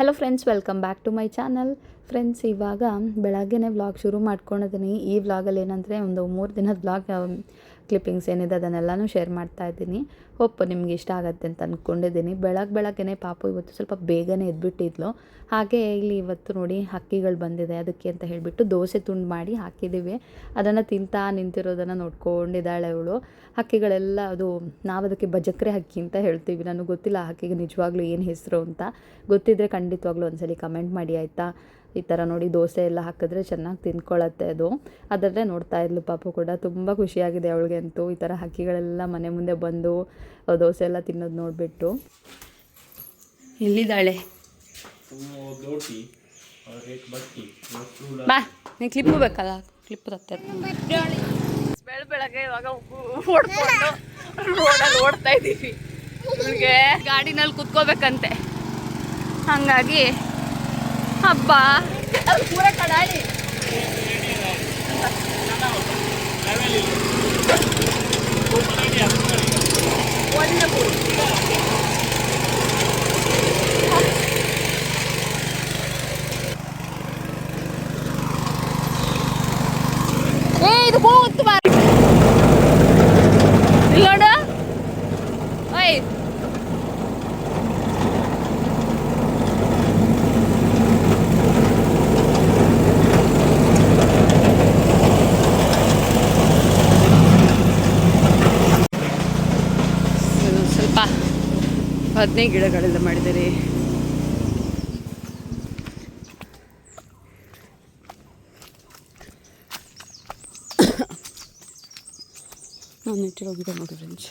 Hello friends welcome back to my channel friends ಇವಾಗ ಬೆಳಗ್ಗೆನೇ vlog ಶುರು ಮಾಡ್ಕೊಂಡಿದ್ದೀನಿ ಈ ವ್ಲಾಗಲ್ಲಿ ಏನಂದರೆ ಒಂದು ಮೂರು ದಿನದ ವ್ಲಾಗ್ ಕ್ಲಿಪ್ಪಿಂಗ್ಸ್ ಏನಿದೆ ಅದನ್ನೆಲ್ಲನೂ ಶೇರ್ ಮಾಡ್ತಾ ಇದ್ದೀನಿ. ಹೋಪ್ ನಿಮ್ಗೆ ಇಷ್ಟ ಆಗುತ್ತೆ ಅಂತ ಅಂದ್ಕೊಂಡಿದ್ದೀನಿ ಬೆಳಗ್ಗೆ ಬೆಳಗ್ಗೆನೇ ಪಾಪು ಇವತ್ತು ಸ್ವಲ್ಪ ಬೇಗನೆ ಎದ್ಬಿಟ್ಟಿದ್ಲು. ಹಾಗೆ ಇಲ್ಲಿ ಇವತ್ತು ನೋಡಿ ಹಕ್ಕಿಗಳು ಬಂದಿದೆ ಅದಕ್ಕೆ ಅಂತ ಹೇಳಿಬಿಟ್ಟು ದೋಸೆ ತುಂಡು ಮಾಡಿ ಹಾಕಿದ್ದೀವಿ. ಅದನ್ನು ತಿಂತಾ ನಿಂತಿರೋದನ್ನು ನೋಡ್ಕೊಂಡಿದ್ದಾಳೆ ಅವಳು. ಹಕ್ಕಿಗಳೆಲ್ಲ ಅದು ನಾವು ಅದಕ್ಕೆ ಬಜಕ್ರೆ ಹಕ್ಕಿ ಅಂತ ಹೇಳ್ತೀವಿ. ನನಗೆ ಗೊತ್ತಿಲ್ಲ ಹಕ್ಕಿಗೆ ನಿಜವಾಗ್ಲೂ ಏನು ಹೆಸರು ಅಂತ. ಗೊತ್ತಿದ್ದರೆ ಖಂಡಿತವಾಗ್ಲೂ ಒಂದ್ಸಲಿ ಕಮೆಂಟ್ ಮಾಡಿ ಆಯಿತಾ? ಈ ಥರ ನೋಡಿ ದೋಸೆ ಎಲ್ಲ ಹಾಕಿದ್ರೆ ಚೆನ್ನಾಗಿ ತಿನ್ಕೊಳ್ಳುತ್ತೆ ಅದು. ಅದರಲ್ಲೇ ನೋಡ್ತಾ ಇದ್ಲು ಪಾಪು ಕೂಡ, ತುಂಬ ಖುಷಿಯಾಗಿದೆ ಅವಳಿಗೆ ಅಂತೂ. ಈ ಥರ ಹಕ್ಕಿಗಳೆಲ್ಲ ಮನೆ ಮುಂದೆ ಬಂದು ದೋಸೆ ಎಲ್ಲ ತಿನ್ನೋದು ನೋಡಿಬಿಟ್ಟು. ಇಲ್ಲಿದ್ದಾಳೆ ಬಾ, ನೀನು ಕ್ಲಿಪ್ಪು ಬೇಕಲ್ಲ ಕ್ಲಿಪ್ ಬೆಳಗ್ಗೆ ಇವಾಗ ಇದ್ದೀವಿ. ಗಾಡಿನಲ್ಲಿ ಕುತ್ಕೋಬೇಕಂತೆ. ಹಂಗಾಗಿ ಹಬ್ಬ ಅದು ಪೂರ ಕಡಾಳಿ ಒಂದು ಪೂರಿ. ಏ ಇದು ಹೋಗುತ್ತು ಬಾ ಇಲ್ಲಿ ನೋಡು ಓಯ್ ಇದು ಸ್ವಲ್ಪ ಬದನೆ ಗಿಡಗಳೆಲ್ಲ ಮಾಡಿದ್ದಾರೆ. ನಾನು ಇಟ್ಟಿರೋ ಗಿಡ ನೋಡಿ ಫ್ರೆಂಡ್ಸ್.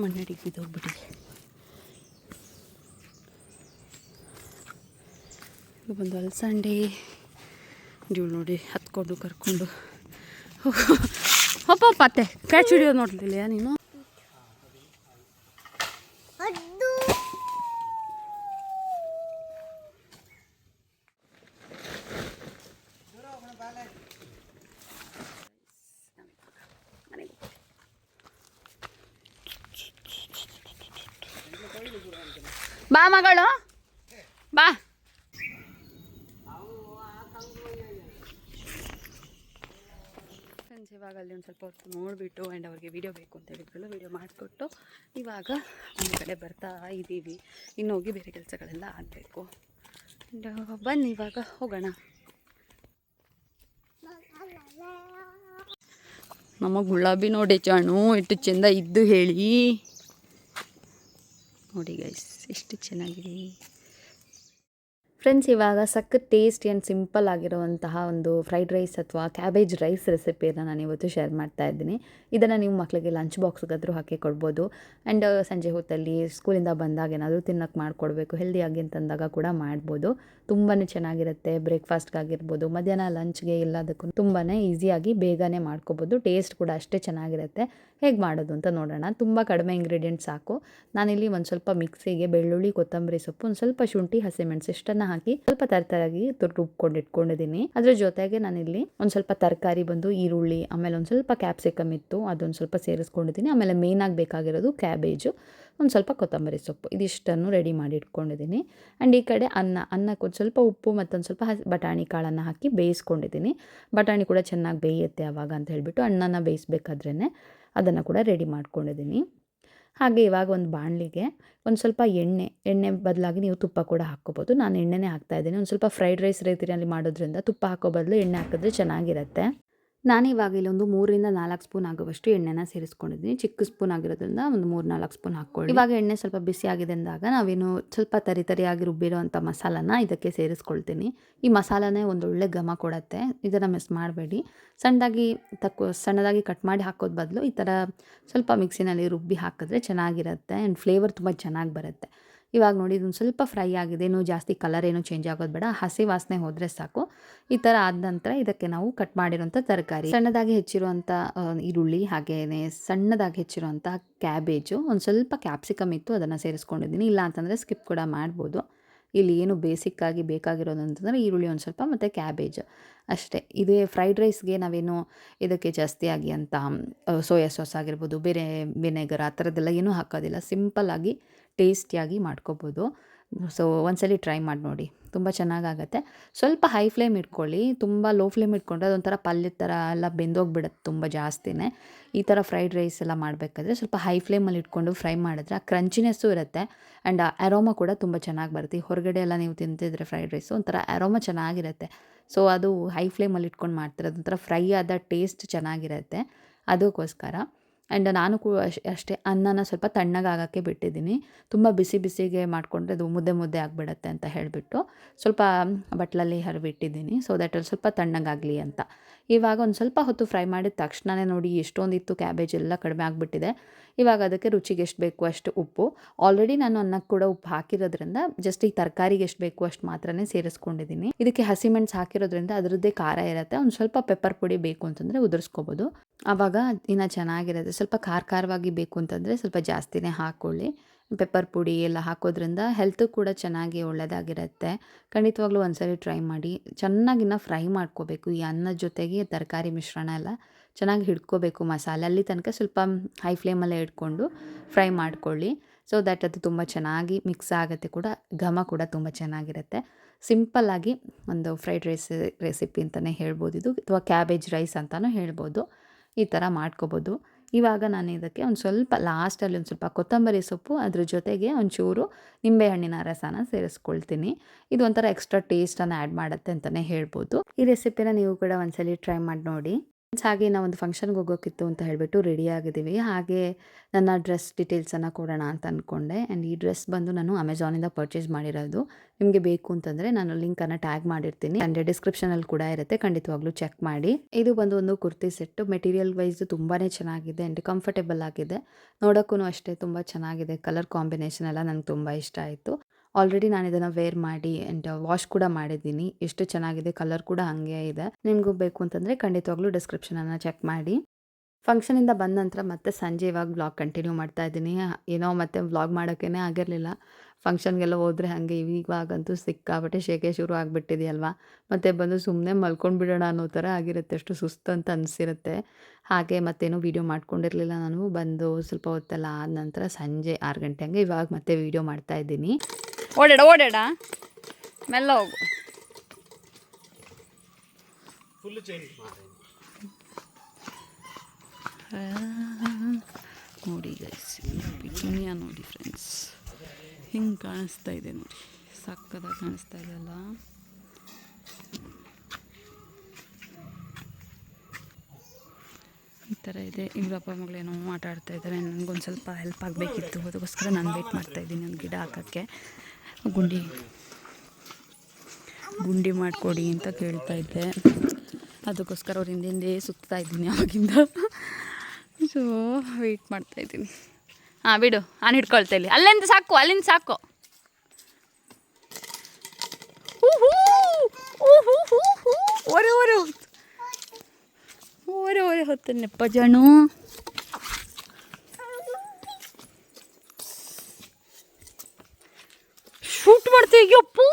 ಮಣ್ಣಡಿಗೆ ಬಿದ್ದೋಗ್ಬಿಟ್ಟಿದೆ. ಬಂದು ಅಲಸಂಡೆ. ನೀವು ನೋಡಿ ಹತ್ಕೊಂಡು ಕರ್ಕೊಂಡು. ಅಪ್ಪ ಪತ್ತೆ ಕ್ಯಾಚ್ ಹಿಡಿಯೋದು ನೋಡ್ಲಿಲ್ಲ ನೀನು? ಬಾ ಮಗಳು. ಬಾ. ಫ್ರೆಂಡ್ಸ್, ಇವಾಗ ಅಲ್ಲಿ ಒಂದು ಸ್ವಲ್ಪ ಹೊತ್ತು ನೋಡಿಬಿಟ್ಟು ಆ್ಯಂಡ್ ಅವ್ರಿಗೆ ವಿಡಿಯೋ ಬೇಕು ಅಂತ ಹೇಳಿದ್ರಲ್ಲ ವಿಡಿಯೋ ಮಾಡಿಕೊಟ್ಟು ಇವಾಗ ಒಂದು ಕಡೆ ಬರ್ತಾ ಇದ್ದೀವಿ ಇನ್ನು ಹೋಗಿ ಬೇರೆ ಕೆಲಸಗಳೆಲ್ಲ ಆಗಬೇಕು. ಆ್ಯಂಡ್ ಬನ್ನಿ, ಇವಾಗ ಹೋಗೋಣ. ನಮ್ಮ ಗುಲಾಬಿ ನೋಡಿ ಚಾಣು ಎಷ್ಟು ಚೆಂದ ಇದ್ದು ಹೇಳಿ. ನೋಡಿ ಗೈಸ್ ಎಷ್ಟು ಚೆನ್ನಾಗಿದೆ. ಫ್ರೆಂಡ್ಸ್ ಇವಾಗ ಸಖತ್ ಟೇಸ್ಟಿ ಆ್ಯಂಡ್ ಸಿಂಪಲ್ ಆಗಿರುವಂತಹ ಒಂದು ಫ್ರೈಡ್ ರೈಸ್ ಅಥವಾ ಕ್ಯಾಬೇಜ್ ರೈಸ್ ರೆಸಿಪಿಯನ್ನು ನಾನು ಇವತ್ತು ಶೇರ್ ಮಾಡ್ತಾ ಇದ್ದೀನಿ. ಇದನ್ನು ನೀವು ಮಕ್ಕಳಿಗೆ ಲಂಚ್ ಬಾಕ್ಸ್ಗಾದರೂ ಹಾಕಿ ಕೊಡ್ಬೋದು. ಆ್ಯಂಡ್ ಸಂಜೆ ಹೊತ್ತಲ್ಲಿ ಸ್ಕೂಲಿಂದ ಬಂದಾಗ ಏನಾದರೂ ತಿನ್ನೋಕ್ಕೆ ಮಾಡಿಕೊಡ್ಬೇಕು ಹೆಲ್ದಿಯಾಗಿ ಅಂತಂದಾಗ ಕೂಡ ಮಾಡ್ಬೋದು. ತುಂಬಾ ಚೆನ್ನಾಗಿರುತ್ತೆ ಬ್ರೇಕ್ಫಾಸ್ಟ್ಗಾಗಿರ್ಬೋದು ಮಧ್ಯಾಹ್ನ ಲಂಚ್ಗೆ ಎಲ್ಲದಕ್ಕೂ ತುಂಬಾ ಈಸಿಯಾಗಿ ಬೇಗನೆ ಮಾಡ್ಕೋಬೋದು. ಟೇಸ್ಟ್ ಕೂಡ ಅಷ್ಟೇ ಚೆನ್ನಾಗಿರುತ್ತೆ. ಹೇಗೆ ಮಾಡೋದು ಅಂತ ನೋಡೋಣ. ತುಂಬ ಕಡಿಮೆ ಇಂಗ್ರೀಡಿಯೆಂಟ್ಸ್ ಸಾಕು. ನಾನಿಲ್ಲಿ ಒಂದು ಸ್ವಲ್ಪ ಮಿಕ್ಸಿಗೆ ಬೆಳ್ಳುಳ್ಳಿ, ಕೊತ್ತಂಬರಿ ಸೊಪ್ಪು, ಒಂದು ಸ್ವಲ್ಪ ಶುಂಠಿ ಹಸಿಮೆಣಸು ಇಷ್ಟನ್ನು ಹಾಕಿ ಸ್ವಲ್ಪ ತರತರಾಗಿ ರುಬ್ಕೊಂಡು ಇಟ್ಕೊಂಡಿದ್ದೀನಿ. ಅದ್ರ ಜೊತೆಗೆ ನಾನಿಲ್ಲಿ ಒಂದು ಸ್ವಲ್ಪ ತರಕಾರಿ ಬಂದು, ಈರುಳ್ಳಿ, ಆಮೇಲೆ ಒಂದು ಸ್ವಲ್ಪ ಕ್ಯಾಪ್ಸಿಕಮ್ ಇತ್ತು, ಅದೊಂದು ಸ್ವಲ್ಪ ಸೇರಿಸ್ಕೊಂಡಿದ್ದೀನಿ. ಆಮೇಲೆ ಮೇಯ್ನಾಗಿ ಬೇಕಾಗಿರೋದು ಕ್ಯಾಬೇಜು ಒಂದು ಸ್ವಲ್ಪ ಕೊತ್ತಂಬರಿ ಸೊಪ್ಪು. ಇದಿಷ್ಟನ್ನು ರೆಡಿ ಮಾಡಿ ಇಟ್ಕೊಂಡಿದ್ದೀನಿ. ಆ್ಯಂಡ್ ಈ ಕಡೆ ಅನ್ನ, ಅನ್ನಕ್ಕೆ ಒಂದು ಸ್ವಲ್ಪ ಉಪ್ಪು ಮತ್ತೊಂದು ಸ್ವಲ್ಪ ಬಟಾಣಿ ಕಾಳನ್ನು ಹಾಕಿ ಬೇಯಿಸ್ಕೊಂಡಿದ್ದೀನಿ. ಬಟಾಣಿ ಕೂಡ ಚೆನ್ನಾಗಿ ಬೇಯುತ್ತೆ ಆವಾಗ ಅಂತ ಹೇಳಿಬಿಟ್ಟು ಅನ್ನನ ಬೇಯಿಸ್ಬೇಕಾದ್ರೇ ಅದನ್ನು ಕೂಡ ರೆಡಿ ಮಾಡ್ಕೊಂಡಿದ್ದೀನಿ. ಹಾಗೆ ಇವಾಗ ಒಂದು ಬಾಣಲಿಗೆ ಒಂದು ಸ್ವಲ್ಪ ಎಣ್ಣೆ ಎಣ್ಣೆ ಬದಲಾಗಿ ನೀವು ತುಪ್ಪ ಕೂಡ ಹಾಕ್ಕೋಬೋದು. ನಾನು ಎಣ್ಣೆನೇ ಹಾಕ್ತಾಯಿದ್ದೀನಿ ಒಂದು ಸ್ವಲ್ಪ ಫ್ರೈಡ್ ರೈಸ್ ರೀತಿಯಲ್ಲಿ ಮಾಡೋದ್ರಿಂದ ತುಪ್ಪ ಹಾಕೋ ಬದಲು ಎಣ್ಣೆ ಹಾಕಿದ್ರೆ ಚೆನ್ನಾಗಿರುತ್ತೆ. ನಾನು ಇವಾಗ ಇಲ್ಲೊಂದು ಮೂರರಿಂದ ನಾಲ್ಕು ಸ್ಪೂನ್ ಆಗುವಷ್ಟು ಎಣ್ಣೆನ ಸೇರಿಸ್ಕೊಂಡಿದ್ದೀನಿ. ಚಿಕ್ಕ ಸ್ಪೂನ್ ಆಗಿರೋದ್ರಿಂದ ಒಂದು ಮೂರು ನಾಲ್ಕು ಸ್ಪೂನ್ ಹಾಕ್ಕೊಳ್ಳಿ. ಇವಾಗ ಎಣ್ಣೆ ಸ್ವಲ್ಪ ಬಿಸಿ ಆಗಿದೆ ಅಂದಾಗ ನಾವೇನು ಸ್ವಲ್ಪ ತರಿ ತರಿಯಾಗಿ ರುಬ್ಬಿರೋಂಥ ಮಸಾಲನ ಇದಕ್ಕೆ ಸೇರಿಸ್ಕೊಳ್ತೀನಿ. ಈ ಮಸಾಲನೇ ಒಂದು ಒಳ್ಳೆ ಘಮ ಕೊಡತ್ತೆ. ಇದನ್ನು ಮಿಸ್ ಮಾಡಬೇಡಿ. ಸಣ್ಣದಾಗಿ ತಕ್ಕೊ, ಸಣ್ಣದಾಗಿ ಕಟ್ ಮಾಡಿ ಹಾಕೋದು ಬದಲು ಈ ಥರ ಸ್ವಲ್ಪ ಮಿಕ್ಸಿನಲ್ಲಿ ರುಬ್ಬಿ ಹಾಕಿದ್ರೆ ಚೆನ್ನಾಗಿರುತ್ತೆ ಆ್ಯಂಡ್ ಫ್ಲೇವರ್ ತುಂಬ ಚೆನ್ನಾಗಿ ಬರುತ್ತೆ. ಇವಾಗ ನೋಡಿ ಇದೊಂದು ಸ್ವಲ್ಪ ಫ್ರೈ ಆಗಿದೆ. ಇನ್ನೂ ಜಾಸ್ತಿ ಕಲರ್ ಏನೂ ಚೇಂಜ್ ಆಗೋದು ಬೇಡ. ಹಸಿ ವಾಸನೆ ಹೋದರೆ ಸಾಕು. ಈ ಥರ ಆದ ನಂತರ ಇದಕ್ಕೆ ನಾವು ಕಟ್ ಮಾಡಿರೋಂಥ ತರಕಾರಿ. ಸಣ್ಣದಾಗಿ ಹೆಚ್ಚಿರುವಂಥ ಈರುಳ್ಳಿ ಹಾಗೆಯೇ ಸಣ್ಣದಾಗಿ ಹೆಚ್ಚಿರುವಂಥ ಕ್ಯಾಬೇಜು ಒಂದು ಸ್ವಲ್ಪ ಕ್ಯಾಪ್ಸಿಕಮ್ ಇತ್ತು, ಅದನ್ನು ಸೇರಿಸ್ಕೊಂಡಿದ್ದೀನಿ. ಇಲ್ಲ ಅಂತಂದರೆ ಸ್ಕಿಪ್ ಕೂಡ ಮಾಡ್ಬೋದು. ಇಲ್ಲಿ ಏನು ಬೇಸಿಕ್ಕಾಗಿ ಬೇಕಾಗಿರೋದು ಅಂತಂದರೆ ಈರುಳ್ಳಿ ಒಂದು ಸ್ವಲ್ಪ ಮತ್ತು ಕ್ಯಾಬೇಜ್ ಅಷ್ಟೇ. ಇದೇ ಫ್ರೈಡ್ ರೈಸ್ಗೆ ನಾವೇನು ಇದಕ್ಕೆ ಜಾಸ್ತಿಯಾಗಿ ಅಂತ ಸೋಯಾ ಸಾಸ್ ಆಗಿರ್ಬೋದು, ಬೇರೆ ವಿನೆಗರ್ ಆ ಥರದ್ದೆಲ್ಲ ಏನೂ ಹಾಕೋದಿಲ್ಲ. ಸಿಂಪಲ್ಲಾಗಿ ಟೇಸ್ಟಿಯಾಗಿ ಮಾಡ್ಕೋಬೋದು. ಸೊ, ಒಂದ್ಸಲಿ ಟ್ರೈ ಮಾಡಿ ನೋಡಿ. ತುಂಬ ಚೆನ್ನಾಗಾಗತ್ತೆ. ಸ್ವಲ್ಪ ಹೈ ಫ್ಲೇಮ್ ಇಟ್ಕೊಳ್ಳಿ. ತುಂಬ ಲೋ ಫ್ಲೇಮ್ ಇಟ್ಕೊಂಡ್ರೆ ಅದೊಂಥರ ಪಲ್ಯದ ಥರ ಎಲ್ಲ ಬೆಂದೋಗಿಬಿಡುತ್ತೆ ತುಂಬ ಜಾಸ್ತಿನೇ. ಈ ಥರ ಫ್ರೈಡ್ ರೈಸ್ ಎಲ್ಲ ಮಾಡಬೇಕಾದ್ರೆ ಸ್ವಲ್ಪ ಹೈ ಫ್ಲೇಮಲ್ಲಿ ಇಟ್ಕೊಂಡು ಫ್ರೈ ಮಾಡಿದ್ರೆ ಆ ಕ್ರಂಚಿನೆಸ್ಸು ಇರುತ್ತೆ. ಆ್ಯಂಡ್ ಅರೋಮಾ ಕೂಡ ತುಂಬ ಚೆನ್ನಾಗಿ ಬರುತ್ತೆ. ಹೊರಗಡೆ ಎಲ್ಲ ನೀವು ತಿಂತಿದ್ರೆ ಫ್ರೈಡ್ ರೈಸು ಒಂಥರ ಅರೋಮಾ ಚೆನ್ನಾಗಿರುತ್ತೆ. ಸೊ, ಅದು ಹೈ ಫ್ಲೇಮಲ್ಲಿ ಇಟ್ಕೊಂಡು ಮಾಡ್ತಾರೆ ಅದೊಂಥರ ಫ್ರೈ ಆದ ಟೇಸ್ಟ್ ಚೆನ್ನಾಗಿರುತ್ತೆ. ಅದಕ್ಕೋಸ್ಕರ ಆ್ಯಂಡ್ ನಾನು ಅಶ್, ಅಷ್ಟೇ ಅನ್ನನ ಸ್ವಲ್ಪ ತಣ್ಣಗಾಗೋಕ್ಕೆ ಬಿಟ್ಟಿದ್ದೀನಿ. ತುಂಬ ಬಿಸಿ ಬಿಸಿಗೆ ಮಾಡಿಕೊಂಡ್ರೆ ಅದು ಮುದ್ದೆ ಮುದ್ದೆ ಆಗಿಬಿಡತ್ತೆ ಅಂತ ಹೇಳಿಬಿಟ್ಟು ಸ್ವಲ್ಪ ಬಟ್ಲಲ್ಲಿ ಹರಿಬಿಟ್ಟಿದ್ದೀನಿ ಸೊ ದ್ಯಾಟ್ ಅಲ್ಲಿ ಸ್ವಲ್ಪ ತಣ್ಣಗಾಗಲಿ ಅಂತ. ಇವಾಗ ಒಂದು ಸ್ವಲ್ಪ ಹೊತ್ತು ಫ್ರೈ ಮಾಡಿದ ತಕ್ಷಣವೇ ನೋಡಿ ಎಷ್ಟೊಂದಿತ್ತು ಕ್ಯಾಬೇಜ್ ಎಲ್ಲ ಕಡಿಮೆ ಆಗಿಬಿಟ್ಟಿದೆ. ಇವಾಗ ಅದಕ್ಕೆ ರುಚಿಗೆ ಎಷ್ಟು ಬೇಕು ಅಷ್ಟು ಉಪ್ಪು. ಆಲ್ರೆಡಿ ನಾನು ಅನ್ನಕ್ಕೆ ಕೂಡ ಉಪ್ಪು ಹಾಕಿರೋದ್ರಿಂದ ಜಸ್ಟ್ ಈ ತರಕಾರಿಗೆ ಎಷ್ಟು ಬೇಕು ಅಷ್ಟು ಮಾತ್ರನೇ ಸೇರಿಸ್ಕೊಂಡಿದ್ದೀನಿ. ಇದಕ್ಕೆ ಹಸಿಮೆಣ್ಸು ಹಾಕಿರೋದ್ರಿಂದ ಅದರದ್ದೇ ಖಾರ ಇರುತ್ತೆ. ಒಂದು ಸ್ವಲ್ಪ ಪೆಪ್ಪರ್ ಪುಡಿ ಬೇಕು ಅಂತಂದರೆ ಉದುರಿಸ್ಕೋಬೋದು. ಆವಾಗ ಇನ್ನು ಚೆನ್ನಾಗಿರುತ್ತೆ. ಸ್ವಲ್ಪ ಖಾರ ಖಾರವಾಗಿ ಬೇಕು ಅಂತಂದರೆ ಸ್ವಲ್ಪ ಜಾಸ್ತಿನೇ ಹಾಕ್ಕೊಳ್ಳಿ ಪೆಪ್ಪರ್ ಪುಡಿ ಎಲ್ಲ ಹಾಕೋದ್ರಿಂದ ಹೆಲ್ತು ಕೂಡ ಚೆನ್ನಾಗಿ ಒಳ್ಳೆಯದಾಗಿರುತ್ತೆ ಖಂಡಿತವಾಗ್ಲೂ ಒಂದ್ಸರಿ ಟ್ರೈ ಮಾಡಿ. ಚೆನ್ನಾಗಿನ್ನ ಫ್ರೈ ಮಾಡ್ಕೋಬೇಕು. ಈ ಅನ್ನದ ಜೊತೆಗೆ ತರಕಾರಿ ಮಿಶ್ರಣ ಎಲ್ಲ ಚೆನ್ನಾಗಿ ಹಿಡ್ಕೋಬೇಕು ಮಸಾಲೆ. ಅಲ್ಲಿ ತನಕ ಸ್ವಲ್ಪ ಹೈ ಫ್ಲೇಮಲ್ಲೇ ಇಟ್ಕೊಂಡು ಫ್ರೈ ಮಾಡ್ಕೊಳ್ಳಿ. ಸೊ ದ್ಯಾಟ್ ಅದು ತುಂಬ ಚೆನ್ನಾಗಿ ಮಿಕ್ಸ್ ಆಗುತ್ತೆ ಕೂಡ. ಘಮ ಕೂಡ ತುಂಬ ಚೆನ್ನಾಗಿರುತ್ತೆ. ಸಿಂಪಲ್ಲಾಗಿ ಒಂದು ಫ್ರೈಡ್ ರೈಸ್ ರೆಸಿಪಿ ಅಂತಲೇ ಹೇಳ್ಬೋದು ಇದು. ಅಥವಾ ಕ್ಯಾಬೇಜ್ ರೈಸ್ ಅಂತಲೂ ಹೇಳ್ಬೋದು. ಈ ಥರ ಮಾಡ್ಕೋಬೋದು. ಇವಾಗ ನಾನು ಇದಕ್ಕೆ ಒಂದು ಸ್ವಲ್ಪ ಲಾಸ್ಟಲ್ಲಿ ಒಂದು ಸ್ವಲ್ಪ ಕೊತ್ತಂಬರಿ ಸೊಪ್ಪು, ಅದ್ರ ಜೊತೆಗೆ ಒಂಚೂರು ನಿಂಬೆಹಣ್ಣಿನ ರಸನ ಸೇರಿಸ್ಕೊಳ್ತೀನಿ. ಇದು ಒಂಥರ ಎಕ್ಸ್ಟ್ರಾ ಟೇಸ್ಟನ್ನು ಆ್ಯಡ್ ಮಾಡುತ್ತೆ ಅಂತಲೇ ಹೇಳ್ಬೋದು. ಈ ರೆಸಿಪಿನ ನೀವು ಕೂಡ ಒಂದ್ಸಲಿ ಟ್ರೈ ಮಾಡಿ ನೋಡಿ. ಹಾಗೆ ನಾವು ಒಂದು ಫಂಕ್ಷನ್ಗೆ ಹೋಗೋಕ್ಕಿತ್ತು ಅಂತ ಹೇಳಿಬಿಟ್ಟು ರೆಡಿ ಆಗಿದ್ದೀವಿ. ಹಾಗೆ ನನ್ನ ಡ್ರೆಸ್ ಡೀಟೇಲ್ಸನ್ನು ಕೊಡೋಣ ಅಂತ ಅಂದ್ಕೊಂಡೆ ಆ್ಯಂಡ್ ಈ ಡ್ರೆಸ್ ಬಂದು ನಾನು ಅಮೆಝಾನಿಂದ ಪರ್ಚೇಸ್ ಮಾಡಿರೋದು. ನಿಮಗೆ ಬೇಕು ಅಂತಂದರೆ ನಾನು ಲಿಂಕನ್ನು ಟ್ಯಾಗ್ ಮಾಡಿರ್ತೀನಿ. ಅಂದರೆ ಡಿಸ್ಕ್ರಿಪ್ಷನಲ್ಲಿ ಕೂಡ ಇರುತ್ತೆ. ಖಂಡಿತವಾಗ್ಲೂ ಚೆಕ್ ಮಾಡಿ. ಇದು ಬಂದು ಒಂದು ಕುರ್ತಿ ಸೆಟ್ಟು ಮೆಟೀರಿಯಲ್ ವೈಸ್ ತುಂಬಾ ಚೆನ್ನಾಗಿದೆ ಆ್ಯಂಡ್ ಕಂಫರ್ಟೇಬಲ್ ಆಗಿದೆ. ನೋಡೋಕ್ಕೂ ಅಷ್ಟೇ ತುಂಬ ಚೆನ್ನಾಗಿದೆ. ಕಲರ್ ಕಾಂಬಿನೇಷನ್ ಎಲ್ಲ ನನಗೆ ತುಂಬ ಇಷ್ಟ ಆಯಿತು. ಆಲ್ರೆಡಿ ನಾನು ಇದನ್ನು ವೇರ್ ಮಾಡಿ ಆ್ಯಂಡ್ ವಾಶ್ ಕೂಡ ಮಾಡಿದ್ದೀನಿ. ಎಷ್ಟು ಚೆನ್ನಾಗಿದೆ ಕಲರ್ ಕೂಡ ಹಾಗೆ ಇದೆ. ನಿಮಗೂ ಬೇಕು ಅಂತಂದರೆ ಖಂಡಿತವಾಗ್ಲೂ ಡಿಸ್ಕ್ರಿಪ್ಷನನ್ನು ಚೆಕ್ ಮಾಡಿ. ಫಂಕ್ಷನಿಂದ ಬಂದ ನಂತರ ಮತ್ತೆ ಸಂಜೆ ಇವಾಗ ವ್ಲಾಗ್ ಕಂಟಿನ್ಯೂ ಮಾಡ್ತಾ ಇದ್ದೀನಿ. ಏನೋ ಮತ್ತೆ ವ್ಲಾಗ್ ಮಾಡೋಕ್ಕೇ ಆಗಿರಲಿಲ್ಲ. ಫಂಕ್ಷನ್ಗೆಲ್ಲ ಹೋದರೆ ಹಾಗೆ ಇವಾಗಂತೂ ಸಿಕ್ಕಾಬಟ್ಟೆ ಶೇಕೆ ಶುರು ಆಗಿಬಿಟ್ಟಿದೆಯಲ್ವಾ? ಮತ್ತೆ ಬಂದು ಸುಮ್ಮನೆ ಮಲ್ಕೊಂಡು ಬಿಡೋಣ ಅನ್ನೋ ಥರ ಆಗಿರುತ್ತೆ. ಅಷ್ಟು ಸುಸ್ತು ಅಂತ ಅನಿಸಿರುತ್ತೆ. ಹಾಗೆ ಮತ್ತೇನೋ ವೀಡಿಯೋ ಮಾಡ್ಕೊಂಡಿರಲಿಲ್ಲ ನಾನು. ಬಂದು ಸ್ವಲ್ಪ ಹೊತ್ತೆಲ್ಲ ಆದ ನಂತರ ಸಂಜೆ ಆರು ಗಂಟೆ ಹಂಗೆ ಇವಾಗ ಮತ್ತೆ ವೀಡಿಯೋ ಮಾಡ್ತಾ ಇದ್ದೀನಿ. ಓಡಾಡ ಓಡಾಡ. ಮೆಲ್ಲ ಹೋಗು. ನೋಡಿ ಗೈಸ್ ಪಿಟುನಿಯಾ ನೋಡಿ ಫ್ರೆಂಡ್ಸ್ ಹಿಂಗೆ ಕಾಣಿಸ್ತಾ ಇದೆ ನೋಡಿ. ಸಕ್ಕದಾಗಿ ಕಾಣಿಸ್ತಾ ಇದೆಯಲ್ಲ ಈ ಥರ ಇದೆ. ಇವ್ರ ಅಪ್ಪ ಮಗಳೇನೋ ಆಟ ಆಡ್ತಾ ಇದ್ದಾರೆ. ನನಗೊಂದು ಸ್ವಲ್ಪ ಹೆಲ್ಪ್ ಆಗಬೇಕಿತ್ತು. ಅದಕ್ಕೋಸ್ಕರ ನಾನು ವೆಯ್ಟ್ ಮಾಡ್ತಾ ಇದ್ದೀನಿ ಒಂದು ಗಿಡ ಹಾಕೋಕ್ಕೆ. ಗುಂಡಿ. ಗುಂಡಿ ಮಾಡಿಕೊಡಿ ಅಂತ ಕೇಳ್ತಾ ಇದ್ದೆ. ಅದಕ್ಕೋಸ್ಕರ ಅವ್ರ ಹಿಂದೆ ಸುತ್ತಾ ಇದ್ದೀನಿ ಅವಾಗಿಂದ. ಸೊ ವೆಯ್ಟ್ ಮಾಡ್ತಾ ಇದ್ದೀನಿ. ಹಾಂ, ಬಿಡು. ನಾನು ಹಿಡ್ಕೊಳ್ತಾ ಇಲ್ಲಿ ಅಲ್ಲಿಂದ ಸಾಕು ಅಲ್ಲಿಂದ ಸಾಕು. ಹೊತ್ತು ನೆಪ್ಪ ಜಾಣು. ಶೂಟ್ ಮಾಡ್ತೀವಿ ಯಪ್ಪು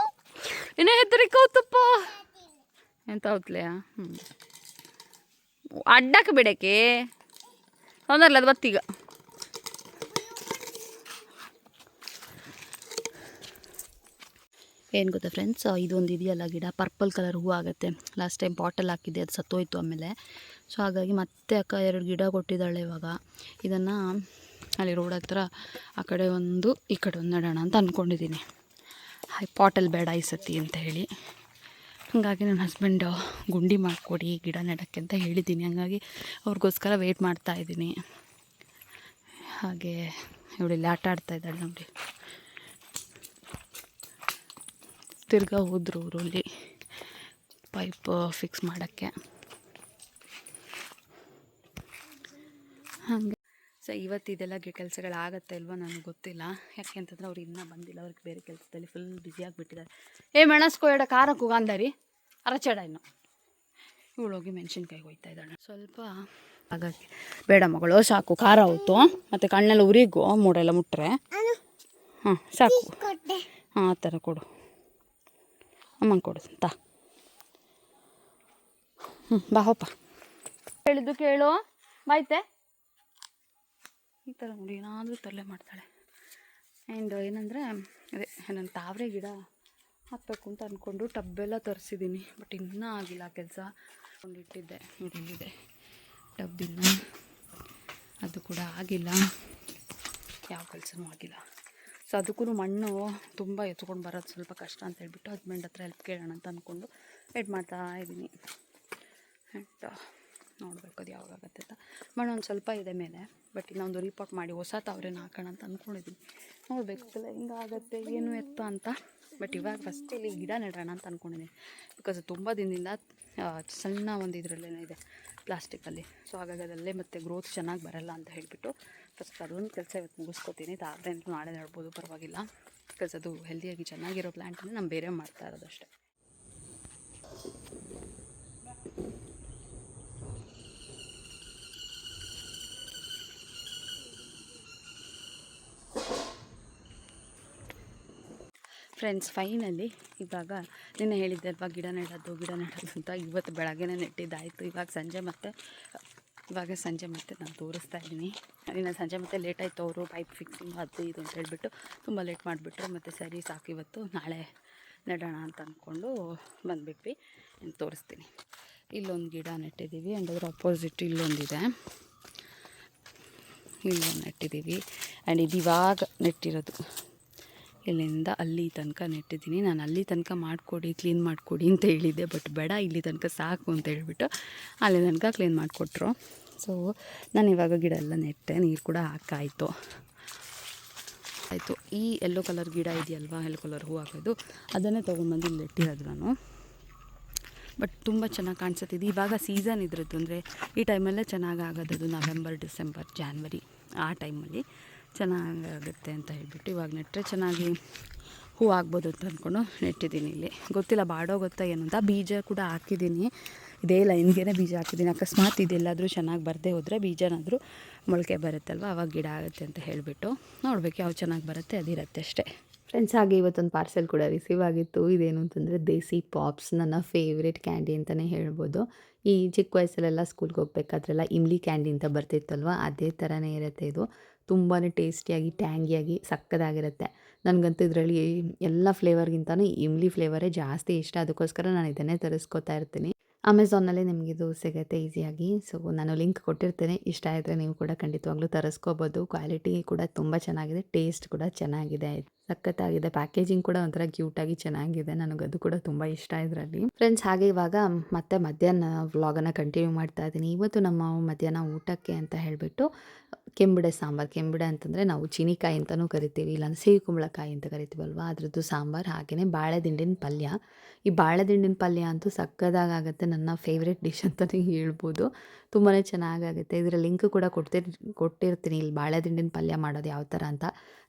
ಏನೇ ಹೆದರಿಕೆ ಹೋತಪ್ಪ? ಎಂತ ಹೋತ್ಲೆಯಾ ಹ್ಞೂ ಅಡ್ಡಕ್ಕೆ ಬಿಡಕ್ಕೆ? ತೊಂದರಲ್ಲ ಅದು ಬತ್ತೀಗ ಏನು ಗೊತ್ತಾ ಫ್ರೆಂಡ್ಸ್ ಇದೊಂದು ಇದೆಯಲ್ಲ ಗಿಡ ಪರ್ಪಲ್ ಕಲರ್ ಹೂವು ಆಗುತ್ತೆ. ಲಾಸ್ಟ್ ಟೈಮ್ ಬಾಟಲ್ ಹಾಕಿದ್ದೆ, ಅದು ಸತ್ತೋಯ್ತು ಆಮೇಲೆ. ಸೊ ಹಾಗಾಗಿ ಮತ್ತೆ ಅಕ್ಕ ಎರಡು ಗಿಡ ಕೊಟ್ಟಿದ್ದಾಳೆ ಇವಾಗ. ಇದನ್ನು ಅಲ್ಲಿ ರೋಡ್ ಹತ್ರ, ಆ ಕಡೆ ಒಂದು, ಈ ಕಡೆ ಒಂದು, ನೆಡೋಣ ಅಂತ ಅಂದ್ಕೊಂಡಿದ್ದೀನಿ ಪಾಟಲ್ಲಿ ಬೇಡ ಈ ಸತಿ ಅಂತ ಹೇಳಿ. ಹಾಗಾಗಿ ನನ್ನ ಹಸ್ಬೆಂಡು ಗುಂಡಿ ಮಾಡಿಕೊಡಿ, ಗಿಡ ನೆಡೋಕ್ಕೆ ಅಂತ ಹೇಳಿದ್ದೀನಿ. ಹಾಗಾಗಿ ಅವ್ರಿಗೋಸ್ಕರ ವೆಯ್ಟ್ ಮಾಡ್ತಾ ಇದ್ದೀನಿ. ಹಾಗೆ ಇವಳಿ ಆಟ ಆಡ್ತಾ ಇದ್ದಾಳೆ ನೋಡಿ. ತಿರ್ಗಾ ಹೋದ್ರು ಅವರು ಅಲ್ಲಿ. ಪೈಪ್ ಫಿಕ್ಸ್ ಮಾಡೋಕ್ಕೆ. ಹಾಗೆ. ಸೊ ಇವತ್ತು ಇದೆಲ್ಲ ಕೆಲಸಗಳಾಗತ್ತೆ ಇಲ್ವೋ ನನಗೆ ಗೊತ್ತಿಲ್ಲ. ಯಾಕೆ ಅಂತಂದ್ರೆ ಅವ್ರು ಇನ್ನೂ ಬಂದಿಲ್ಲ. ಅವ್ರಿಗೆ ಬೇರೆ ಕೆಲಸದಲ್ಲಿ ಫುಲ್ ಬ್ಯುಸಿ ಆಗಿಬಿಟ್ಟಿದ್ದಾರೆ. ಏ ಮೆಣಸ್ಕೋ ಎಡ ಖಾರ ಕುಗಾಂದಾರಿ ಅರಚಡ ಇನ್ನು. ಇವಳು ಹೋಗಿ ಮೆಣಸಿನ್ಕಾಯಿ ಹೋಯ್ತಾ ಇದ್ದಾಳೆ. ಸ್ವಲ್ಪ ಹಾಗಾಗಿ ಬೇಡ ಮಗಳು ಸಾಕು. ಖಾರ ಹೋಯ್ತು. ಮತ್ತು ಕಣ್ಣೆಲ್ಲ ಉರಿಗು ಮೂಡೆಲ್ಲ ಮುಟ್ಟರೆ ಹಾಂ ಸಾಕು. ಹಾಂ ಆ ಥರ ಕೊಡು. ಅಮ್ಮಂಗೆ ಕೊಡು ಅಂತ ಹ್ಞೂ ಬಾ ಹೋಪ ಹೇಳಿದ್ದು ಕೇಳು. ಬಾಯ್ತೆ ಈ ಥರ ನೋಡಿ, ಏನಾದರೂ ತರಲೆ ಮಾಡ್ತಾಳೆ. ಆ್ಯಂಡ್ ಏನಂದರೆ, ಅದೇ ನಾನು ತಾವರೆ ಗಿಡ ಹಾಕಬೇಕು ಅಂತ ಅಂದ್ಕೊಂಡು ಟಬ್ಬೆಲ್ಲ ತರಿಸಿದ್ದೀನಿ. ಬಟ್ ಇನ್ನೂ ಆಗಿಲ್ಲ ಕೆಲಸ. ಇದೆ ಇಲ್ಲಿದೆ. ಟಬ್ಬಿನ ಅದು ಕೂಡ ಆಗಿಲ್ಲ. ಯಾವ ಕೆಲಸನೂ ಆಗಿಲ್ಲ. ಸೊ ಅದಕ್ಕೂ ಮಣ್ಣು ತುಂಬ ಎತ್ಕೊಂಡು ಬರೋದು ಸ್ವಲ್ಪ ಕಷ್ಟ ಅಂತ ಹೇಳ್ಬಿಟ್ಟು ಹಸ್ಬೆಂಡ್ ಹತ್ರ ಹೆಲ್ಪ್ ಕೇಳೋಣ ಅಂತ ಅಂದ್ಕೊಂಡು ವೆಯ್ಟ್ ಮಾಡ್ತಾ ಇದ್ದೀನಿ. ಆ್ಯಂಡ್ ನೋಡಬೇಕು ಅದು ಯಾವಾಗ ಆಗುತ್ತೆ ಅಂತ. ಬಟ್ ಒಂದು ಸ್ವಲ್ಪ ಇದೆ ಮೇಲೆ. ಬಟ್ ಇನ್ನೊಂದು ರಿಪೋರ್ಟ್ ಮಾಡಿ ಹೊಸ ತಾವ್ರೇನು ಹಾಕೋಣ ಅಂತ ಅಂದ್ಕೊಂಡಿದ್ದೀನಿ ನೋಡಬೇಕು ಎಲ್ಲ ಹಿಂಗಾಗತ್ತೆ ಏನು ಎತ್ತ ಅಂತ. ಬಟ್ ಇವಾಗ ಫಸ್ಟ್ ಇಲ್ಲಿ ಗಿಡ ನೆಡೋಣ ಅಂತ ಅಂದ್ಕೊಂಡಿದ್ದೀನಿ ಬಿಕಾಸ್ ತುಂಬ ದಿನದಿಂದ ಸಣ್ಣ ಒಂದು ಇದರಲ್ಲೇನೋ ಇದೆ ಪ್ಲಾಸ್ಟಿಕಲ್ಲಿ ಸೊ ಹಾಗಾಗಿ ಅದಲ್ಲೇ ಮತ್ತೆ ಗ್ರೋತ್ ಚೆನ್ನಾಗಿ ಬರಲ್ಲ ಅಂತ ಹೇಳಿಬಿಟ್ಟು ಫಸ್ಟ್ ಅದೊಂದು ಕೆಲಸ ಇವತ್ತು ಮುಗಿಸ್ಕೊತೀನಿ. ತಾವ್ರೆ ಅಂತೂ ನಾಳೆ ನೆಡ್ಬೋದು, ಪರವಾಗಿಲ್ಲ. ಬಿಕಾಸ್ ಅದು ಹೆಲ್ದಿಯಾಗಿ ಚೆನ್ನಾಗಿರೋ ಪ್ಲ್ಯಾಂಟನ್ನು ನಾನು ಬೇರೆ ಮಾಡ್ತಾ ಇರೋದು ಅಷ್ಟೇ. ಫ್ರೆಂಡ್ಸ್ ಫೈನಲಿ ಇವಾಗ ನಿನ್ನೆ ಹೇಳಿದ್ದೆ ಅಲ್ವಾ ಗಿಡ ನೆಡೋದು ಗಿಡ ನೆಡೋದು ಅಂತ ಇವತ್ತು ಬೆಳಗ್ಗೆನೇ ನೆಟ್ಟಿದ್ದಾಯಿತು. ಇವಾಗ ಸಂಜೆ ಮತ್ತೆ, ಇವಾಗ ಸಂಜೆ ಮತ್ತೆ ನಾನು ತೋರಿಸ್ತಾ ಇದ್ದೀನಿ. ನಿನ್ನೆ ಸಂಜೆ ಮತ್ತೆ ಲೇಟ್ ಆಯಿತು ಅವರು ಪೈಪ್ ಫಿಕ್ಸಿಂಗ್ ಅದು ಇದು ಅಂತ ಹೇಳಿಬಿಟ್ಟು ತುಂಬ ಲೇಟ್ ಮಾಡಿಬಿಟ್ರು. ಮತ್ತು ಸರಿ, ಸಾಕು ಇವತ್ತು, ನಾಳೆ ನೆಡೋಣ ಅಂತ ಅಂದ್ಕೊಂಡು ಬಂದುಬಿಟ್ವಿ. ಇನ್ನು ತೋರಿಸ್ತೀನಿ. ಇಲ್ಲೊಂದು ಗಿಡ ನೆಟ್ಟಿದ್ದೀವಿ ಆ್ಯಂಡ್ ಅದ್ರ ಅಪೋಸಿಟ್ ಇಲ್ಲೊಂದಿದೆ. ಇಲ್ಲೊಂದು ನೆಟ್ಟಿದ್ದೀವಿ. ಆ್ಯಂಡ್ ಇದು ಇವಾಗ ನೆಟ್ಟಿರೋದು. ಇಲ್ಲಿಂದ ಅಲ್ಲಿ ತನಕ ನೆಟ್ಟಿದ್ದೀನಿ. ನಾನು ಅಲ್ಲಿ ತನಕ ಮಾಡಿಕೊಡಿ ಕ್ಲೀನ್ ಮಾಡಿಕೊಡಿ ಅಂತ ಹೇಳಿದ್ದೆ. ಬಟ್ ಬೇಡ, ಇಲ್ಲಿ ತನಕ ಸಾಕು ಅಂತ ಹೇಳ್ಬಿಟ್ಟು ಅಲ್ಲಿ ತನಕ ಕ್ಲೀನ್ ಮಾಡಿಕೊಟ್ರು. ಸೊ ನಾನು ಇವಾಗ ಗಿಡ ಎಲ್ಲ ನೆಟ್ಟೆ. ನೀರು ಕೂಡ ಹಾಕಾಯಿತು. ಆಯಿತು. ಈ ಯೆಲ್ಲೋ ಕಲರ್ ಗಿಡ ಇದೆಯಲ್ವಾ? ಯೆಲ್ಲೋ ಕಲರ್ ಹೂ ಹಾಕೋದು. ಅದನ್ನೇ ತೊಗೊಂಡ್ಬಂದು ಇಲ್ಲಿ ನೆಟ್ಟಿರೋದು ನಾನು. ಬಟ್ ತುಂಬ ಚೆನ್ನಾಗಿ ಕಾಣಿಸುತ್ತಿದೆ ಇವಾಗ ಸೀಸನ್ ಇದ್ರದ್ದು. ಅಂದರೆ ಈ ಟೈಮಲ್ಲೇ ಚೆನ್ನಾಗಿ ಆಗೋದದು ನವೆಂಬರ್ ಡಿಸೆಂಬರ್ ಜಾನ್ವರಿ ಆ ಟೈಮಲ್ಲಿ ಚೆನ್ನಾಗಾಗುತ್ತೆ ಅಂತ ಹೇಳ್ಬಿಟ್ಟು ಇವಾಗ ನೆಟ್ಟರೆ ಚೆನ್ನಾಗಿ ಹೂ ಆಗ್ಬೋದು ಅಂತ ಅಂದ್ಕೊಂಡು ನೆಟ್ಟಿದ್ದೀನಿ ಇಲ್ಲಿ. ಗೊತ್ತಿಲ್ಲ ಬಾಡೋ ಗೊತ್ತಾ ಏನು ಅಂತ. ಬೀಜ ಕೂಡ ಹಾಕಿದ್ದೀನಿ. ಇದೇ ಲೈನ್ಗೆ ಬೀಜ ಹಾಕಿದ್ದೀನಿ. ಅಕಸ್ಮಾತ್ ಇದೆಲ್ಲಾದರೂ ಚೆನ್ನಾಗಿ ಬರದೇ ಹೋದರೆ ಬೀಜನಾದರೂ ಮೊಳಕೆ ಬರುತ್ತಲ್ವ? ಆವಾಗ ಗಿಡ ಆಗುತ್ತೆ ಅಂತ ಹೇಳಿಬಿಟ್ಟು ನೋಡಬೇಕು ಯಾವ ಚೆನ್ನಾಗಿ ಬರುತ್ತೆ. ಅದಿರುತ್ತೆ ಅಷ್ಟೇ. ಫ್ರೆಂಡ್ಸ್ ಹಾಗೆ ಇವತ್ತೊಂದು ಪಾರ್ಸೆಲ್ ಕೂಡ ರಿಸೀವ್ ಆಗಿತ್ತು. ಇದೇನು ಅಂತಂದರೆ ದೇಸಿ ಪಾಪ್ಸ್ ನನ್ನ ಫೇವ್ರೆಟ್ ಕ್ಯಾಂಡಿ ಅಂತಲೇ ಹೇಳ್ಬೋದು. ಈ ಚಿಕ್ಕ ವಯಸ್ಸಲ್ಲೆಲ್ಲ ಸ್ಕೂಲ್ಗೆ ಹೋಗ್ಬೇಕಾದ್ರೆಲ್ಲ ಇಮ್ಲಿ ಕ್ಯಾಂಡಿ ಅಂತ ಬರ್ತಿತ್ತಲ್ವ? ಅದೇ ಥರನೇ ಇರುತ್ತೆ ಇದು. ತುಂಬಾ ಟೇಸ್ಟಿಯಾಗಿ, ಟ್ಯಾಂಗಿಯಾಗಿ, ಸಕ್ಕದಾಗಿರುತ್ತೆ. ನನಗಂತೂ ಇದರಲ್ಲಿ ಎಲ್ಲ ಫ್ಲೇವರ್ಗಿಂತನೂ ಇಮ್ಲಿ ಫ್ಲೇವರೇ ಜಾಸ್ತಿ ಇಷ್ಟ. ಅದಕ್ಕೋಸ್ಕರ ನಾನು ಇದನ್ನೇ ತರಿಸ್ಕೊತಾ ಇರ್ತೀನಿ. ಅಮೆಝಾನಲ್ಲಿ ಇದು ಸಿಗುತ್ತೆ ಈಸಿಯಾಗಿ. ಸೊ, ನಾನು ಲಿಂಕ್ ಕೊಟ್ಟಿರ್ತೇನೆ. ಇಷ್ಟ ಆದರೆ ನೀವು ಕೂಡ ಖಂಡಿತವಾಗ್ಲೂ ತರಿಸ್ಕೋಬೋದು. ಕ್ವಾಲಿಟಿ ಕೂಡ ತುಂಬ ಚೆನ್ನಾಗಿದೆ. ಟೇಸ್ಟ್ ಕೂಡ ಚೆನ್ನಾಗಿದೆ. ಸಖತ್ತಾಗಿದೆ. ಪ್ಯಾಕೇಜಿಂಗ್ ಕೂಡ ಒಂಥರ ಕ್ಯೂಟಾಗಿ ಚೆನ್ನಾಗಿದೆ. ನನಗದು ಕೂಡ ತುಂಬ ಇಷ್ಟ ಇದರಲ್ಲಿ. ಫ್ರೆಂಡ್ಸ್, ಹಾಗೆ ಇವಾಗ ಮತ್ತೆ ಮಧ್ಯಾಹ್ನ ವ್ಲಾಗನ್ನು ಕಂಟಿನ್ಯೂ ಮಾಡ್ತಾ ಇದ್ದೀನಿ. ಇವತ್ತು ನಮ್ಮ ಮಧ್ಯಾಹ್ನ ಊಟಕ್ಕೆ ಅಂತ ಹೇಳಿಬಿಟ್ಟು ಕೆಂಬಿಡೆ ಸಾಂಬಾರು. ಕೆಂಬಿಡೆ ಅಂತಂದರೆ ನಾವು ಚೀನಿಕಾಯಿ ಅಂತಲೂ ಕರಿತೀವಿ, ಇಲ್ಲಾಂದ್ರೆ ಸಿಹಿ ಕುಂಬಳಕಾಯಿ ಅಂತ ಕರಿತೀವಲ್ವ? ಅದರದ್ದು ಸಾಂಬಾರು, ಹಾಗೆಯೇ ಬಾಳೆದಿಂಡಿನ ಪಲ್ಯ. ಈ ಬಾಳೆದಿಂಡಿನ ಪಲ್ಯ ಅಂತೂ ಸಕ್ಕದಾಗುತ್ತೆ ನನ್ನ ಫೇವ್ರೆಟ್ ಡಿಶ್ ಅಂತಲೇ ಹೇಳ್ಬೋದು. ತುಂಬಾ ಚೆನ್ನಾಗಾಗುತ್ತೆ. ಇದರ ಲಿಂಕ್ ಕೂಡ ಕೊಡ್ತಿರ್ ಕೊಟ್ಟಿರ್ತೀನಿ. ಇಲ್ಲಿ ಬಾಳೆದಿಂಡಿನ ಪಲ್ಯ ಮಾಡೋದು ಯಾವ ಥರ ಅಂತ.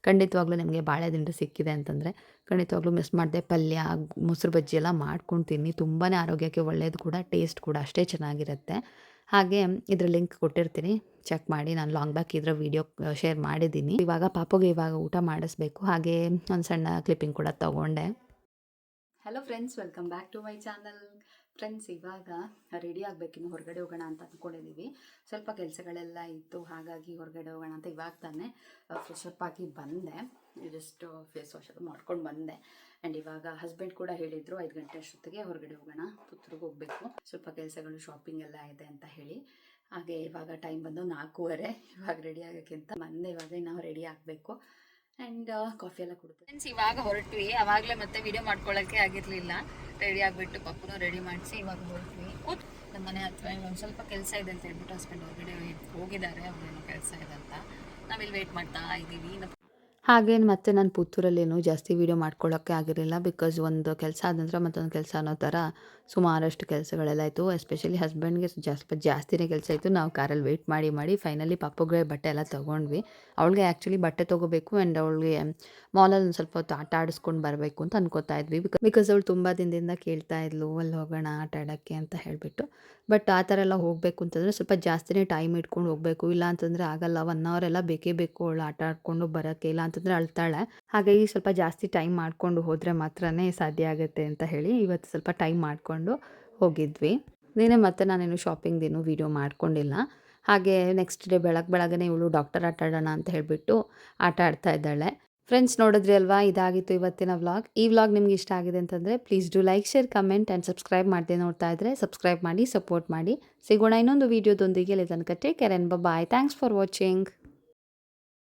ಖಂಡಿತವಾಗ್ಲೂ ನಿಮಗೆ ಬಾಳೆದಿಂಡು ಸಿಕ್ಕಿದೆ ಅಂತಂದರೆ, ಖಂಡಿತವಾಗ್ಲೂ ಮಿಸ್ ಮಾಡಿದೆ. ಪಲ್ಯ, ಮೊಸರು ಬಜ್ಜಿ ಎಲ್ಲ ಮಾಡ್ಕೊಂಡು ತಿನ್ನಿ ತುಂಬಾ ಆರೋಗ್ಯಕ್ಕೆ ಒಳ್ಳೆಯದು ಕೂಡ ಟೇಸ್ಟ್ ಕೂಡ ಅಷ್ಟೇ ಚೆನ್ನಾಗಿರುತ್ತೆ. ಹಾಗೆ ಇದರ ಲಿಂಕ್ ಕೊಟ್ಟಿರ್ತೀನಿ. ಚೆಕ್ ಮಾಡಿ. ನಾನು ಲಾಂಗ್ ಬ್ಯಾಕ್ ಇದರ ವೀಡಿಯೋ ಶೇರ್ ಮಾಡಿದ್ದೀನಿ. ಇವಾಗ ಪಾಪುಗೆ ಇವಾಗ ಊಟ ಮಾಡಿಸ್ಬೇಕು. ಹಾಗೆ ಒಂದು ಸಣ್ಣ ಕ್ಲಿಪ್ಪಿಂಗ್ ಕೂಡ ತೊಗೊಂಡೆ. Hello friends welcome back to my channel friends ಇವಾಗ ರೆಡಿ ಆಗಬೇಕಿನ್ನು ಹೊರಗಡೆ ಹೋಗೋಣ ಅಂತ ಅಂದ್ಕೊಂಡಿದ್ದೀವಿ ಸ್ವಲ್ಪ ಕೆಲಸಗಳೆಲ್ಲ ಇತ್ತು. ಹಾಗಾಗಿ ಹೊರಗಡೆ ಹೋಗೋಣ ಅಂತ ಇವಾಗ ತಾನೇ ಫ್ರೆಶ್ ಅಪ್ ಆಗಿ ಬಂದೆ. ಜಸ್ಟ್ ಫೇಸ್ ವಾಶ್ ಅದು ಮಾಡ್ಕೊಂಡು ಬಂದೆ. ಆ್ಯಂಡ್ ಇವಾಗ ಹಸ್ಬೆಂಡ್ ಕೂಡ ಹೇಳಿದರು, ಐದು ಗಂಟೆ ಅಷ್ಟೊತ್ತಿಗೆ ಹೊರಗಡೆ ಹೋಗೋಣ. ಪುತ್ತೂರಿಗೆ ಹೋಗಬೇಕು. ಸ್ವಲ್ಪ ಕೆಲಸಗಳು ಶಾಪಿಂಗ್ ಎಲ್ಲ ಇದೆ ಅಂತ ಹೇಳಿ. ಹಾಗೆ ಇವಾಗ ಟೈಮ್ ಬಂದು ನಾಲ್ಕೂವರೆ. ಇವಾಗ ರೆಡಿ ಆಗೋಕ್ಕಿಂತ ಬಂದೆ. ಇವಾಗ ನಾವು ರೆಡಿ ಆಗಬೇಕು. ಆ್ಯಂಡ್ ಕಾಫಿ ಎಲ್ಲ ಕುಡಿದ್ವಿ ಫ್ರೆಂಡ್ಸ್ ಇವಾಗ ಹೊರಟ್ವಿ. ಅವಾಗಲೇ ಮತ್ತೆ ವಿಡಿಯೋ ಮಾಡ್ಕೊಳ್ಳೋಕ್ಕೆ ಆಗಿರಲಿಲ್ಲ. ರೆಡಿ ಆಗಿಬಿಟ್ಟು ಪಪ್ಪನು ರೆಡಿ ಮಾಡಿಸಿ ಇವಾಗ ಹೊರಟ್ವಿ. ಕೂತ್ ನಮ್ಮ ಮನೆ ಹತ್ರ ಒಂದು ಸ್ವಲ್ಪ ಕೆಲಸ ಇದೆ ಅಂತ ಹೇಳ್ಬಿಟ್ಟು ಹಸ್ಬೆಂಡ್ ಹೊರಗಡೆ ಹೋಗಿದ್ದಾರೆ. ಅವ್ರೇನೋ ಕೆಲಸ ಇದೆ ಅಂತ. ನಾವಿಲ್ಲಿ ವೇಟ್ ಮಾಡ್ತಾ ಇದ್ದೀವಿ ಹಾಗೇನು ಮತ್ತೆ ನಾನು ಪುತ್ತೂರಲ್ಲೇನು ಜಾಸ್ತಿ ವೀಡಿಯೋ ಮಾಡ್ಕೊಳ್ಳೋಕ್ಕೆ ಆಗಿರಲಿಲ್ಲ ಬಿಕಾಸ್ ಒಂದು ಕೆಲಸ ಆದ ನಂತರ ಮತ್ತೊಂದು ಕೆಲಸ ಅನ್ನೋ ಥರ ಸುಮಾರಷ್ಟು ಕೆಲಸಗಳೆಲ್ಲ ಇತ್ತು ಎಸ್ಪೆಷಲಿ ಹಸ್ಬೆಂಡ್ಗೆ ಸ್ವಲ್ಪ ಜಾಸ್ತಿನೇ ಕೆಲಸ ಇತ್ತು. ನಾವು ಕಾರಲ್ಲಿ ವೆಯ್ಟ್ ಮಾಡಿ ಮಾಡಿ ಫೈನಲಿ ಪಪ್ಪುಗೆ ಬಟ್ಟೆ ಎಲ್ಲ ತೊಗೊಂಡ್ವಿ. ಅವಳಿಗೆ ಆ್ಯಕ್ಚುಲಿ ಬಟ್ಟೆ ತೊಗೋಬೇಕು ಆ್ಯಂಡ್ ಅವಳಿಗೆ ಮಾಲಲ್ಲಿ ಒಂದು ಸ್ವಲ್ಪ ಹೊತ್ತು ಆಟ ಆಡಿಸ್ಕೊಂಡು ಬರಬೇಕು ಅಂತ ಅನ್ಕೋತಾ ಇದ್ವಿ. ಬಿಕಾಸ್ ಬಿಕಾಸ್ ಅವಳು ತುಂಬ ದಿನದಿಂದ ಕೇಳ್ತಾ ಇದ್ಲು, ಅಲ್ಲಿ ಹೋಗೋಣ, ಆಟ ಆಡೋಕ್ಕೆ ಅಂತ ಹೇಳಿಬಿಟ್ಟು. ಬಟ್ ಆ ಥರ ಎಲ್ಲ ಹೋಗಬೇಕು ಅಂತಂದರೆ ಸ್ವಲ್ಪ ಜಾಸ್ತಿನೇ ಟೈಮ್ ಇಟ್ಕೊಂಡು ಹೋಗಬೇಕು. ಇಲ್ಲ ಅಂತಂದರೆ ಆಗಲ್ಲ ಒನ್ ಅವರ್ ಎಲ್ಲ ಬೇಕೇ ಬೇಕು ಅವಳು ಆಟ ಆಡ್ಕೊಂಡು ಬರೋಕ್ಕೆ. ಇಲ್ಲ ಅಂತಂದರೆ ಅಳ್ತಾಳೆ. ಹಾಗಾಗಿ ಸ್ವಲ್ಪ ಜಾಸ್ತಿ ಟೈಮ್ ಮಾಡಿಕೊಂಡು ಹೋದರೆ ಮಾತ್ರನೇ ಸಾಧ್ಯ ಆಗುತ್ತೆ ಅಂತ ಹೇಳಿ ಇವತ್ತು ಸ್ವಲ್ಪ ಟೈಮ್ ಮಾಡಿಕೊಂಡು ಹೋಗಿದ್ವಿ. ನೀನೇ ಮತ್ತೆ ನಾನೇನು ಶಾಪಿಂಗ್ದೇನು ವೀಡಿಯೋ ಮಾಡ್ಕೊಂಡಿಲ್ಲ. ಹಾಗೆ ನೆಕ್ಸ್ಟ್ ಡೇ ಬೆಳಗ್ಗೆ ಬೆಳಗ್ಗೆ ಇವಳು ಡಾಕ್ಟರ್ ಆಟ ಆಡೋಣ ಅಂತ ಹೇಳಿಬಿಟ್ಟು ಆಟ ಆಡ್ತಾ ಇದ್ದಾಳೆ. ಫ್ರೆಂಡ್ಸ್ ನೋಡಿದ್ರಿ ಅಲ್ವಾ? ಇದಾಗಿತ್ತು ಇವತ್ತಿನ ವ್ಲಾಗ್ ಈ ವ್ಲಾಗ್ ನಿಮ್ಗೆ ಇಷ್ಟ ಆಗಿದೆ ಅಂತಂದರೆ please do like share comment and subscribe ಮಾಡದೆ ನೋಡ್ತಾ ಇದ್ದರೆ ಸಬ್ಸ್ಕ್ರೈಬ್ ಮಾಡಿ ಸಪೋರ್ಟ್ ಮಾಡಿ. ಸಿಗೋಣ ಇನ್ನೊಂದು ವೀಡಿಯೋದೊಂದಿಗೆ ಇಲ್ಲಿ ತನಕ take care and bye thanks for watching